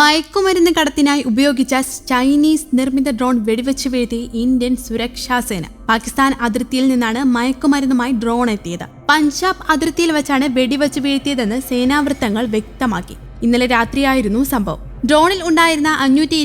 മയക്കുമരുന്ന് കടത്തിനായി ഉപയോഗിച്ച ചൈനീസ് നിർമ്മിത ഡ്രോൺ വെടിവെച്ച് വീഴ്ത്തി ഇന്ത്യൻ സുരക്ഷാ സേന. പാകിസ്ഥാൻ അതിർത്തിയിൽ നിന്നാണ് മയക്കുമരുന്നുമായി ഡ്രോൺ എത്തിയത്. പഞ്ചാബ് അതിർത്തിയിൽ വെച്ചാണ് വെടിവെച്ച് വീഴ്ത്തിയതെന്ന് സേനാവൃത്തങ്ങൾ വ്യക്തമാക്കി. ഇന്നലെ രാത്രിയായിരുന്നു സംഭവം. ഡ്രോണിൽ ഉണ്ടായിരുന്ന അഞ്ഞൂറ്റി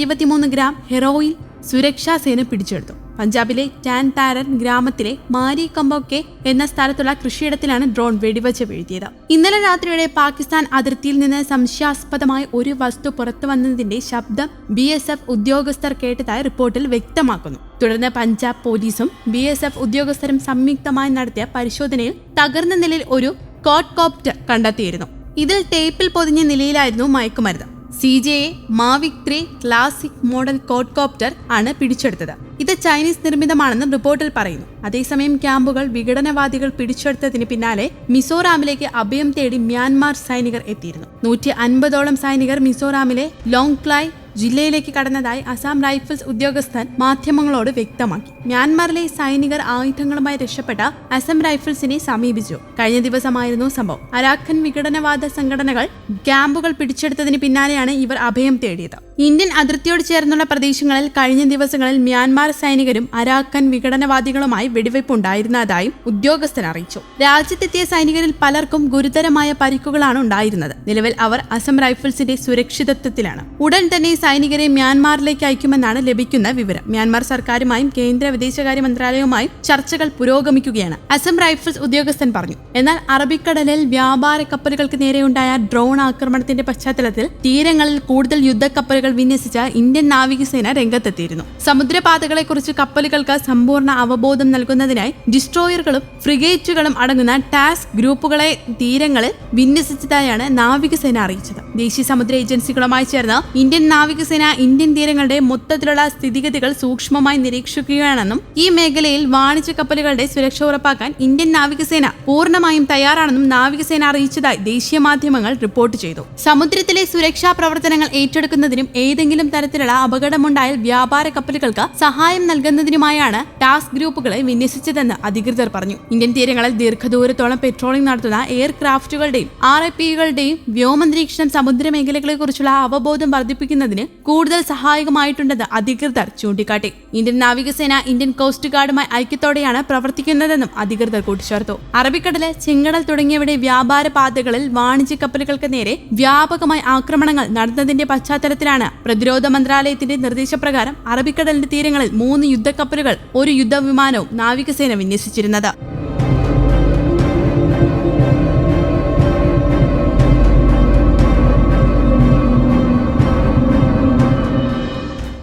ഗ്രാം ഹെറോയിൻ സുരക്ഷാ സേന പിടിച്ചെടുത്തു. പഞ്ചാബിലെ ടാൻ താരൻ ഗ്രാമത്തിലെ മാരി കമ്പോക്കെ എന്ന സ്ഥലത്തുള്ള കൃഷിയിടത്തിലാണ് ഡ്രോൺ വെടിവെച്ച് വീഴ്ത്തിയത്. ഇന്നലെ രാത്രിയോടെ പാകിസ്ഥാൻ അതിർത്തിയിൽ നിന്ന് സംശയാസ്പദമായ ഒരു വസ്തു പുറത്തു വന്നതിന്റെ ശബ്ദം ബി എസ് എഫ് ഉദ്യോഗസ്ഥർ കേട്ടതായി റിപ്പോർട്ടിൽ വ്യക്തമാക്കുന്നു. തുടർന്ന് പഞ്ചാബ് പോലീസും ബി എസ് എഫ് ഉദ്യോഗസ്ഥരും സംയുക്തമായി നടത്തിയ പരിശോധനയിൽ തകർന്ന നിലയിൽ ഒരു കോട്ട് കോപ്റ്റർ കണ്ടെത്തിയിരുന്നു. ഇതിൽ ടേപ്പിൽ പൊതിഞ്ഞ നിലയിലായിരുന്നു മയക്കുമരുന്ന്. C J A Mavic three classic model quadcopter ആണ് പിടിച്ചെടുത്തത്. ഇത് ചൈനീസ് നിർമ്മിതമാണെന്ന് റിപ്പോർട്ടിൽ പറയുന്നു. അതേസമയം ക്യാമ്പുകൾ വിഘടനവാദികൾ പിടിച്ചെടുത്തതിന് പിന്നാലെ മിസോറാമിലേക്ക് അഭയം തേടി മ്യാൻമാർ സൈനികർ എത്തിയിരുന്നു. നൂറ്റി അൻപതോളം സൈനികർ മിസോറാമിലെ ലോങ് ക്ലായ് ജില്ലയിലേക്ക് കടന്നതായി അസാം റൈഫിൾസ് ഉദ്യോഗസ്ഥൻ മാധ്യമങ്ങളോട് വ്യക്തമാക്കി. മ്യാൻമാറിലെ സൈനികർ ആയുധങ്ങളുമായി രക്ഷപ്പെട്ട അസം റൈഫിൾസിനെ സമീപിച്ചു. കഴിഞ്ഞ ദിവസമായിരുന്നു സംഭവം. അരാഖൻ വിഘടനവാദ സംഘടനകൾ ക്യാമ്പുകൾ പിടിച്ചെടുത്തതിന് പിന്നാലെയാണ് ഇവർ അഭയം തേടിയത്. ഇന്ത്യൻ അതിർത്തിയോട് ചേർന്നുള്ള പ്രദേശങ്ങളിൽ കഴിഞ്ഞ ദിവസങ്ങളിൽ മ്യാൻമാർ സൈനികരും അരാഖൻ വിഘടനവാദികളുമായി വെടിവയ്പ് ഉണ്ടായിരുന്നതായും ഉദ്യോഗസ്ഥൻ അറിയിച്ചു. രാജ്യത്തെത്തിയ സൈനികരിൽ പലർക്കും ഗുരുതരമായ പരിക്കുകളാണ് ഉണ്ടായിരുന്നത്. നിലവിൽ അവർ അസം റൈഫിൾസിന്റെ സുരക്ഷിതത്വത്തിലാണ്. ഉടൻ തന്നെ സൈനികരെ മ്യാൻമാറിലേക്ക് അയക്കുമെന്നാണ് ലഭിക്കുന്ന വിവരം. മ്യാൻമാർ സർക്കാരുമായും കേന്ദ്ര വിദേശകാര്യ മന്ത്രാലയവുമായും ചർച്ചകൾ പുരോഗമിക്കുകയാണ്. അസം റൈഫിൾസ് ഉദ്യോഗസ്ഥൻ പറഞ്ഞു എന്നാൽ അറബിക്കടലിൽ വ്യാപാര കപ്പലുകൾക്ക് നേരെയുണ്ടായ ഡ്രോൺ ആക്രമണത്തിന്റെ പശ്ചാത്തലത്തിൽ തീരങ്ങളിൽ കൂടുതൽ യുദ്ധക്കപ്പലുകൾ വിന്യസിച്ച ഇന്ത്യൻ നാവികസേന രംഗത്തെത്തിയിരുന്നു. സമുദ്രപാതകളെക്കുറിച്ച് കപ്പലുകൾക്ക് സമ്പൂർണ അവബോധം നൽകുന്നതിനായി ഡിസ്ട്രോയറുകളും ഫ്രിഗേറ്റുകളും അടങ്ങുന്ന ടാസ്ക് ഗ്രൂപ്പുകളെ തീരങ്ങളിൽ വിന്യസിച്ചതായാണ് നാവികസേന അറിയിച്ചത്. ദേശീയ സമുദ്ര ഏജൻസികളുമായി ചേർന്ന് ഇന്ത്യൻ നാവികസേന ഇന്ത്യൻ തീരങ്ങളുടെ മൊത്തത്തിലുള്ള സ്ഥിതിഗതികൾ സൂക്ഷ്മമായി നിരീക്ഷിക്കുകയാണെന്നും ഈ മേഖലയിൽ വാണിജ്യ കപ്പലുകളുടെ സുരക്ഷ ഉറപ്പാക്കാൻ ഇന്ത്യൻ നാവികസേന പൂർണമായും തയ്യാറാണെന്നും നാവികസേന അറിയിച്ചതായി ദേശീയ മാധ്യമങ്ങൾ റിപ്പോർട്ട് ചെയ്തു. സമുദ്രത്തിലെ സുരക്ഷാ പ്രവർത്തനങ്ങൾ ഏറ്റെടുക്കുന്നതിനും ഏതെങ്കിലും തരത്തിലുള്ള അപകടമുണ്ടായാൽ വ്യാപാര കപ്പലുകൾക്ക് സഹായം നൽകുന്നതിനുമായാണ് ടാസ്ക് ഗ്രൂപ്പുകളെ വിന്യസിച്ചതെന്ന് അധികൃതർ പറഞ്ഞു. ഇന്ത്യൻ തീരങ്ങളിൽ ദീർഘദൂരത്തോളം പെട്രോളിംഗ് നടത്തുന്ന എയർക്രാഫ്റ്റുകളുടെയും ആർ ഐ പികളുടെയും വ്യോമനിരീക്ഷണം സമുദ്ര മേഖലകളെക്കുറിച്ചുള്ള അവബോധം വർദ്ധിപ്പിക്കുന്നതിന് കൂടുതൽ സഹായകമായിട്ടുണ്ടെന്ന് അധികൃതർ ചൂണ്ടിക്കാട്ടി. ഇന്ത്യൻ നാവികസേന ഇന്ത്യൻ കോസ്റ്റ് ഗാർഡുമായി ഐക്യത്തോടെയാണ് പ്രവർത്തിക്കുന്നതെന്നും അധികൃതർ കൂട്ടിച്ചേർത്തു. അറബിക്കടൽ ചിങ്ങടൽ തുടങ്ങിയവയുടെ വ്യാപാര പാതകളിൽ വാണിജ്യ കപ്പലുകൾക്ക് നേരെ വ്യാപകമായി ആക്രമണങ്ങൾ നടന്നതിന്റെ പശ്ചാത്തലത്തിലാണ് പ്രതിരോധ മന്ത്രാലയത്തിന്റെ നിർദ്ദേശപ്രകാരം അറബിക്കടലിന്റെ തീരങ്ങളിൽ മൂന്ന് യുദ്ധക്കപ്പലുകൾ ഒരു യുദ്ധവിമാനവും നാവികസേന വിന്യസിച്ചിരുന്നത്.